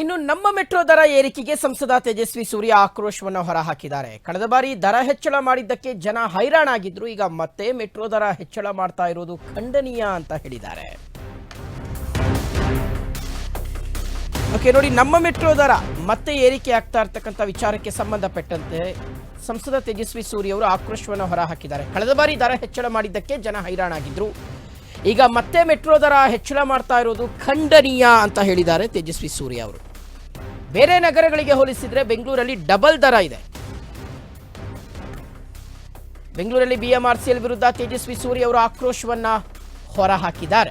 ಇನ್ನು ನಮ್ಮ ಮೆಟ್ರೋ ದರ ಏರಿಕೆಗೆ ಸಂಸದ ತೇಜಸ್ವಿ ಸೂರ್ಯ ಆಕ್ರೋಶವನ್ನು ಹೊರಹಾಕಿದ್ದಾರೆ. ಕಳೆದ ಬಾರಿ ದರ ಹೆಚ್ಚಳ ಮಾಡಿದ್ದಕ್ಕೆ ಜನ ಹೈರಾಣಾಗಿದ್ರು. ಈಗ ಮತ್ತೆ ಮೆಟ್ರೋ ದರ ಹೆಚ್ಚಳ ಮಾಡ್ತಾ ಇರೋದು ಖಂಡನೀಯ ಅಂತ ಹೇಳಿದ್ದಾರೆ. ಓಕೆ, ನೋಡಿ, ನಮ್ಮ ಮೆಟ್ರೋ ದರ ಮತ್ತೆ ಏರಿಕೆ ಆಗ್ತಾ ಇರ್ತಕ್ಕಂಥ ವಿಚಾರಕ್ಕೆ ಸಂಬಂಧಪಟ್ಟಂತೆ ಸಂಸದ ತೇಜಸ್ವಿ ಸೂರ್ಯ ಅವರು ಆಕ್ರೋಶವನ್ನು ಹೊರಹಾಕಿದ್ದಾರೆ. ಕಳೆದ ಬಾರಿ ದರ ಹೆಚ್ಚಳ ಮಾಡಿದ್ದಕ್ಕೆ ಜನ ಹೈರಾಣಾಗಿದ್ರು. ಈಗ ಮತ್ತೆ ಮೆಟ್ರೋ ದರ ಹೆಚ್ಚಳ ಮಾಡ್ತಾ ಇರೋದು ಖಂಡನೀಯ ಅಂತ ಹೇಳಿದ್ದಾರೆ ತೇಜಸ್ವಿ ಸೂರ್ಯ ಅವರು. ಬೇರೆ ನಗರಗಳಿಗೆ ಹೋಲಿಸಿದ್ರೆ ಬೆಂಗಳೂರಲ್ಲಿ ಡಬಲ್ ದರ ಇದೆ. ಬೆಂಗಳೂರಲ್ಲಿ ಬಿಎಂಆರ್ಸಿಎಲ್ ವಿರುದ್ಧ ತೇಜಸ್ವಿ ಸೂರ್ಯ ಅವರು ಆಕ್ರೋಶವನ್ನ ಹೊರಹಾಕಿದ್ದಾರೆ.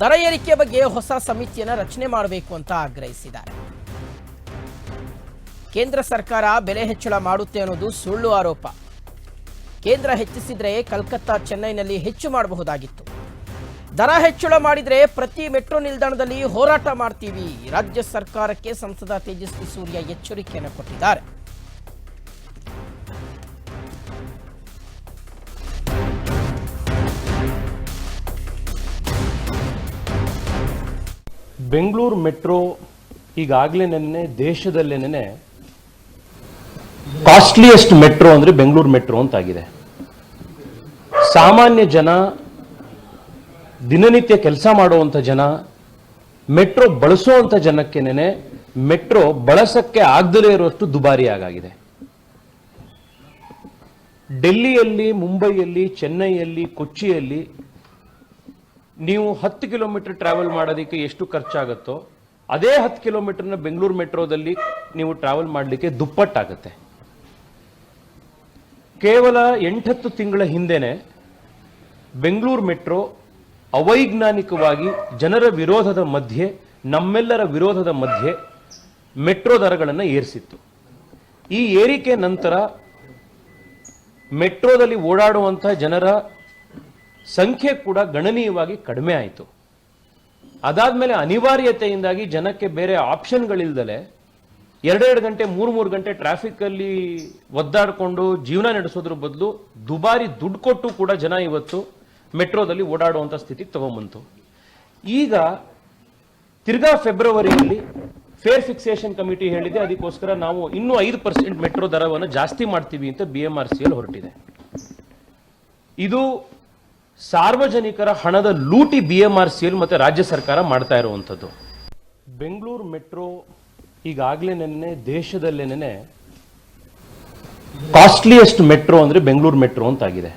ದರ ಏರಿಕೆ ಬಗ್ಗೆ ಹೊಸ ಸಮಿತಿಯನ್ನ ರಚನೆ ಮಾಡಬೇಕು ಅಂತ ಆಗ್ರಹಿಸಿದ್ದಾರೆ. ಕೇಂದ್ರ ಸರ್ಕಾರ ಬೆಲೆ ಹೆಚ್ಚಳ ಮಾಡುತ್ತೆ ಅನ್ನೋದು ಸುಳ್ಳು ಆರೋಪ. ಕೇಂದ್ರ ಹೆಚ್ಚಿಸಿದ್ರೆ ಕಲ್ಕತ್ತಾ, ಚೆನ್ನೈನಲ್ಲಿ ಹೆಚ್ಚು ಮಾಡಬಹುದಾಗಿತ್ತು. ದರ ಹೆಚ್ಚಳ ಮಾಡಿದರೆ ಪ್ರತಿ ಮೆಟ್ರೋ ನಿಲ್ದಾಣದಲ್ಲಿ ಹೋರಾಟ ಮಾಡ್ತೀವಿ. ರಾಜ್ಯ ಸರ್ಕಾರಕ್ಕೆ ಸಂಸದ ತೇಜಸ್ವಿ ಸೂರ್ಯ ಎಚ್ಚರಿಕೆಯನ್ನು ಕೊಟ್ಟಿದ್ದಾರೆ. ಬೆಂಗಳೂರು ಮೆಟ್ರೋ ಈಗಾಗಲೇ ನೆನ್ನೆ ದೇಶದಲ್ಲೇನೆ ಕಾಸ್ಟ್ಲಿಯೆಸ್ಟ್ ಮೆಟ್ರೋ ಅಂದ್ರೆ ಬೆಂಗಳೂರು ಮೆಟ್ರೋ ಅಂತಾಗಿದೆ. ಸಾಮಾನ್ಯ ಜನ ದಿನನಿತ್ಯ ಕೆಲಸ ಮಾಡುವಂಥ ಜನ, ಮೆಟ್ರೋ ಬಳಸುವಂಥ ಜನಕ್ಕೇನೆ ಮೆಟ್ರೋ ಬಳಸಕ್ಕೆ ಆಗದಲೇ ಇರುವಷ್ಟು ದುಬಾರಿ ಆಗಾಗಿದೆ. ಡೆಲ್ಲಿಯಲ್ಲಿ, ಮುಂಬೈಯಲ್ಲಿ, ಚೆನ್ನೈಯಲ್ಲಿ, ಕೊಚ್ಚಿಯಲ್ಲಿ ನೀವು ಹತ್ತು ಕಿಲೋಮೀಟರ್ ಟ್ರಾವೆಲ್ ಮಾಡೋದಕ್ಕೆ ಎಷ್ಟು ಖರ್ಚಾಗುತ್ತೋ, ಅದೇ ಹತ್ತು ಕಿಲೋಮೀಟರ್ನ ಬೆಂಗಳೂರು ಮೆಟ್ರೋದಲ್ಲಿ ನೀವು ಟ್ರಾವೆಲ್ ಮಾಡಲಿಕ್ಕೆ ದುಪ್ಪಟ್ಟಾಗುತ್ತೆ. ಕೇವಲ ಎಂಟತ್ತು ತಿಂಗಳ ಹಿಂದೆನೆ ಬೆಂಗಳೂರು ಮೆಟ್ರೋ ಅವೈಜ್ಞಾನಿಕವಾಗಿ ಜನರ ವಿರೋಧದ ಮಧ್ಯೆ, ನಮ್ಮೆಲ್ಲರ ವಿರೋಧದ ಮಧ್ಯೆ ಮೆಟ್ರೋ ದರಗಳನ್ನು ಏರಿಸಿತ್ತು. ಈ ಏರಿಕೆ ನಂತರ ಮೆಟ್ರೋದಲ್ಲಿ ಓಡಾಡುವಂಥ ಜನರ ಸಂಖ್ಯೆ ಕೂಡ ಗಣನೀಯವಾಗಿ ಕಡಿಮೆ ಆಯಿತು. ಅದಾದ್ಮೇಲೆ ಅನಿವಾರ್ಯತೆಯಿಂದಾಗಿ ಜನಕ್ಕೆ ಬೇರೆ ಆಪ್ಷನ್ಗಳಿಲ್ದಲೆ ಎರಡೆರಡು ಗಂಟೆ ಮೂರು ಮೂರು ಗಂಟೆ ಟ್ರಾಫಿಕ್ ಅಲ್ಲಿ ಒದ್ದಾಡಿಕೊಂಡು ಜೀವನ ನಡೆಸೋದ್ರ ಬದಲು ದುಬಾರಿ ದುಡ್ಡು ಕೊಟ್ಟು ಕೂಡ ಜನ ಇವತ್ತು ಮೆಟ್ರೋದಲ್ಲಿ ಓಡಾಡುವಂಥ ಸ್ಥಿತಿಗೆ ತಗೊಂಬಂತು ಈಗ ತಿರ್ಗಾ ಫೆಬ್ರವರಿಯಲ್ಲಿ ಫೇರ್ ಫಿಕ್ಸೇಷನ್ ಕಮಿಟಿ ಹೇಳಿದೆ, ಅದಕ್ಕೋಸ್ಕರ ನಾವು ಇನ್ನೂ ಐದು ಪರ್ಸೆಂಟ್ ಮೆಟ್ರೋ ದರವನ್ನು ಜಾಸ್ತಿ ಮಾಡ್ತೀವಿ ಅಂತ B M R C L ಹೊರಟಿದೆ. ಇದು ಸಾರ್ವಜನಿಕರ ಹಣದ ಲೂಟಿ B M R C L ಮತ್ತೆ ರಾಜ್ಯ ಸರ್ಕಾರ ಮಾಡ್ತಾ ಇರುವಂಥದ್ದು. ಬೆಂಗಳೂರು ಮೆಟ್ರೋ ಈಗಾಗಲೇ ನೆನ್ನೆ ದೇಶದಲ್ಲೇನೆ ಕಾಸ್ಟ್ಲಿಯೆಸ್ಟ್ ಮೆಟ್ರೋ ಅಂದ್ರೆ ಬೆಂಗಳೂರು ಮೆಟ್ರೋ ಅಂತಾಗಿದೆ.